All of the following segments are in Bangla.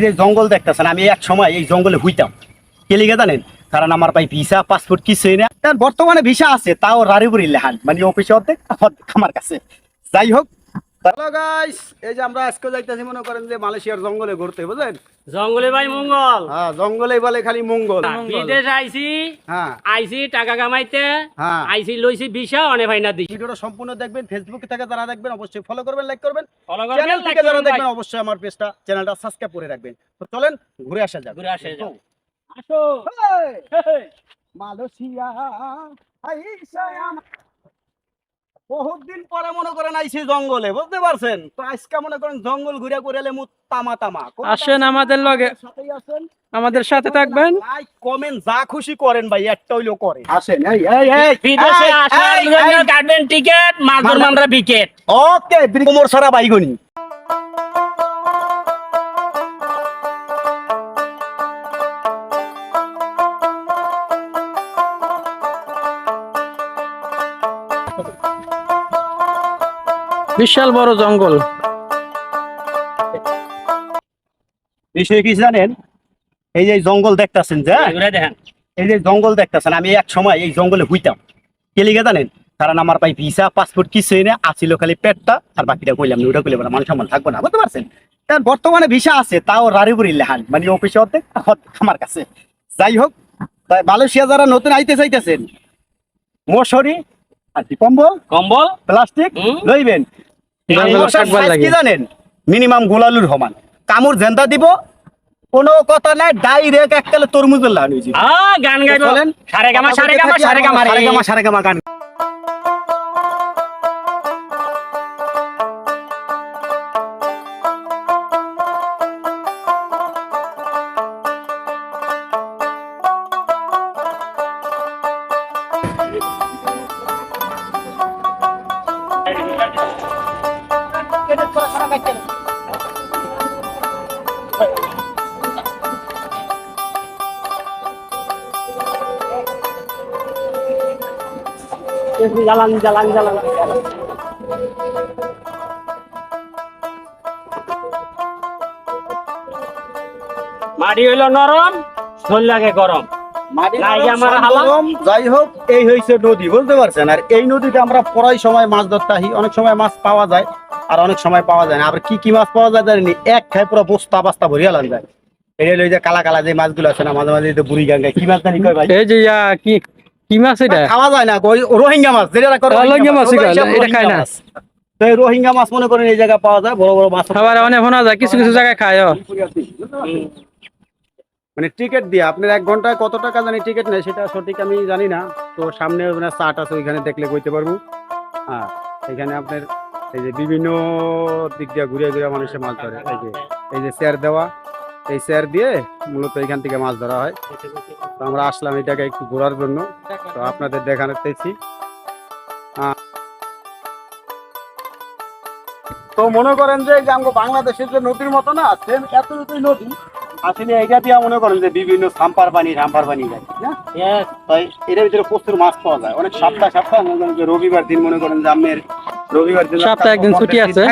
এই যে জঙ্গল দেখতেছেন, আমি এক সময় এই জঙ্গলে হুইতাম। কে লিগে জানেন? কারণ আমার ভাই ভিসা, পাসপোর্ট কিছুই না বর্তমানে ভিসা আছে, তাও রারিবুরি লেহান। মানে অফিসে অর্ধেক আমার কাছে। যাই হোক হ্যালো গাইস এই যে আমরা আজকে যাইতেছি মনে করেন যে মালয়েশিয়ার জঙ্গলে ঘুরতে বুঝলেন? জঙ্গলে ভাই মঙ্গল। হ্যাঁ জঙ্গলে বলে খালি মঙ্গল। বিদেশ আইছি হ্যাঁ। আইছি টাকা কামাইতে হ্যাঁ। আইছি লইছি ভিসা অনে ভাইনা দিছি। ভিডিওটা সম্পূর্ণ দেখবেন ফেসবুক থেকে যারা দেখবেন অবশ্যই ফলো করবেন লাইক করবেন। ফলো চ্যানেল থেকে যারা দেখবেন অবশ্যই আমার পেজটা চ্যানেলটা সাবস্ক্রাইব করে রাখবেন। তো চলেন ঘুরে আসা যাক। ঘুরে আসা যাক। আসো। মালয়েশিয়া আইসা আম- বহুত দিন পরে মনে করেন আইছি জঙ্গলে বুঝতে পারছেন? তো আজকে মনে করেন জঙ্গল ঘুরে করে এলে মু তামা তামা আসেন আমাদের লগে। সাথেই আসেন। আমাদের সাথে থাকবেন। লাইক কমেন্ট যা খুশি করেন ভাই একটা হইল করে। আসেন এই এই এই। বিদেশে আসার জন্য এই। টিকেট মাগুর মানে- মানরা বিকেট। ওকে কোমর সারা বাইগনি। বিশাল বড় জঙ্গল। বিষয় কি জানেন? এই যে জঙ্গল দেখতাছেন যে? দেখেন। এই যে জঙ্গল দেখতেছেন আমি এক সময় এই জঙ্গলে হুইতাম। কেলিগে জানেন? কারণ আমার ভাই ভিসা পাসপোর্ট কিছুই না আছিল খালি পেটটা আর বাকিটা কইলাম না ওটা কইলে মানুষ সম্মান থাকব না বুঝতে পারছেন? কারণ বর্তমানে ভিসা আছে তাও রারিবুরি লেহান মানে অফিসে অর্ধেক অর্ধেক আমার কাছে। যাই হোক তাই মালয়েশিয়া যারা নতুন আইতে চাইতেছেন মশারি আর কি কম্বল? কম্বল? প্লাস্টিক? লইবেন। লাগে। কি জানেন? মিনিমাম গোলালুর সমান। কামুর জেন্দা দিব কোনো কথা নাই ডাইরেক্ট এককালে তরমুজের লাগানো হয়েছে গান গাইবো। চলেন। সারে গামা সারে গামা গামা গান। জ্বালান জ্বালান জ্বালান। মাটি হইল নরম শরীর লাগে গরম। যাই হোক এই হয়েছে নদী বুঝতে পারছেন? আর এই নদীতে আমরা পড়াই সময় মাছ ধরতে আসি। অনেক সময় মাছ পাওয়া যায় আর অনেক সময় পাওয়া যায় না। আবার কি কি মাছ পাওয়া যায় জানি এক খাই পুরো বস্তা বাস্তা ভরিয়া লান যায়। হলো যে কালা কালা যে মাছগুলো আছে না মাঝে মাঝে যে বুড়ি গাঙ্গায় কি মাছ জানি কয় ভাই? এই যে কি কি মাছ এটা? খাওয়া যায় না রোহিঙ্গা মাছ যেটা করে রোহিঙ্গা মাছ, এটা খায় না। তো রোহিঙ্গা মাছ মনে করেন এই পাওয়া যায় বড় বড় মাছ। খাবার অনেক শোনা যায় কিছু কিছু জায়গায় খায় মানে টিকিট দিয়ে আপনার এক ঘন্টায় কত টাকা জানি টিকিট নেই সেটা সঠিক আমি জানি না। তো সামনে চাট আছে ওইখানে দেখলে কইতে পারব। হ্যাঁ এখানে আপনার এই যে বিভিন্ন দিক দিয়ে ঘুরে ঘুরে মানুষের মাছ ধরে এই যে এই যে চেয়ার দেওয়া। এই চেয়ার দিয়ে মূলত এখান থেকে মাছ ধরা হয়। তো আমরা আসলাম এটাকে একটু ঘোরার জন্য। তো আপনাদের দেখানো চাইছি তো মনে করেন যে আমাদের বাংলাদেশের যে নদীর মতো না সেম এত এতই নদী। আসলে এটা দিয়ে মনে করেন যে বিভিন্ন সাম্পার পানি রাম্পার পানি যায় না? তাই এটার ভিতরে প্রচুর মাছ পাওয়া যায়। অনেক সপ্তাহ সপ্তাহ মনে করেন যে রবিবার দিন মনে করেন যে আপনার রবিবার দিন সপ্তাহে একদিন ছুটি আছে।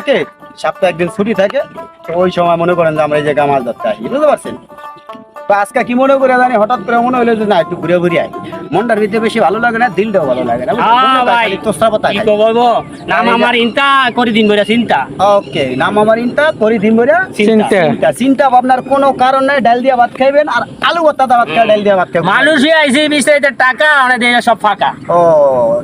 সপ্তাহে একদিন ছুটি থাকে তো ওই সময় মনে করেন যে আমরা এই জায়গায় মাছ ধরতে আসি। বুঝতে পারছেন? তো আজকে কি মনে করে জানি হঠাৎ করে মনে হলো যে না একটু ঘুরে ঘুরে আই মনটার ভিতরে বেশি ভালো লাগে না দিলটাও ভালো লাগে না কি কইবো নাম আমার ইনতা করে দিন বইরা চিন্তা। ওকে নাম আমার ইনটা করি দিন বইরা চিন্তা। চিন্তা। ভাবনার কোনো কারণ নাই ডাল দিয়ে ভাত খাইবেন আর আলু ভর্তা ভাত খাই ডাল দিয়ে ভাত খাইবেন মানুষই আইছে বিস্তারিত টাকা অনেক দিয়ে সব ফাঁকা। ও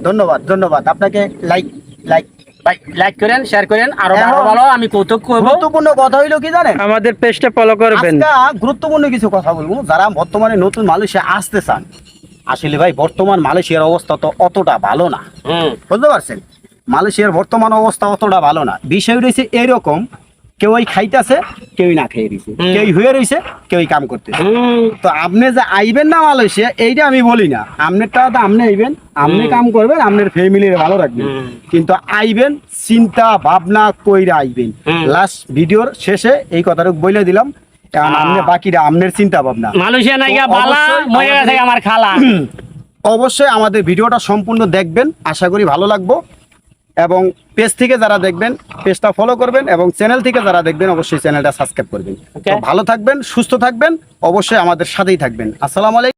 ধন্যবাদ ধন্যবাদ। আপনাকে লাইক লাইক ভাই লাইক করেন শেয়ার করেন আরও ভালো ভালো আমি কৌতুক করব। গুরুত্বপূর্ণ কথা হইল কি জানেন? আমাদের পেজটা ফলো করবেন। আজকে গুরুত্বপূর্ণ কিছু কথা বলব। যারা বর্তমানে নতুন মালয়েশিয়া আসতে চান আসলে ভাই বর্তমান মালয়েশিয়ার অবস্থা তো অতটা ভালো না। বুঝতে পারছেন? মালয়েশিয়ার বর্তমান অবস্থা অতটা ভালো না। বিষয় রয়েছে এরকম কেউই খাইতেছে কেউই না খেয়ে দিছে। কেউই হয়ে রয়েছে কেউই কাম করতেছে। তো আপনি যে আইবেন না মালয়েশিয়া এইটা আমি বলি না। আপনারটা তো আপনি আইবেন আপনি কাম করবেন আপনার ফ্যামিলির ভালো রাখবেন। কিন্তু আইবেন চিন্তা ভাবনা কইরা আইবেন। লাস্ট ভিডিওর শেষে এই কথাটা বলে দিলাম। আপনি বাকিটা আপনার চিন্তা ভাবনা। মালয়েশিয়া নাইগা তো বালা মরে গেছে আমার খালা। অবশ্যই আমাদের ভিডিওটা সম্পূর্ণ দেখবেন। আশা করি ভালো লাগবো। এবং পেজ থেকে যারা দেখবেন পেজটা ফলো করবেন এবং চ্যানেল থেকে যারা দেখবেন অবশ্যই চ্যানেলটা সাবস্ক্রাইব করবেন। তো ভালো থাকবেন সুস্থ থাকবেন অবশ্যই আমাদের সাথেই থাকবেন। আসসালামু আলাইকুম।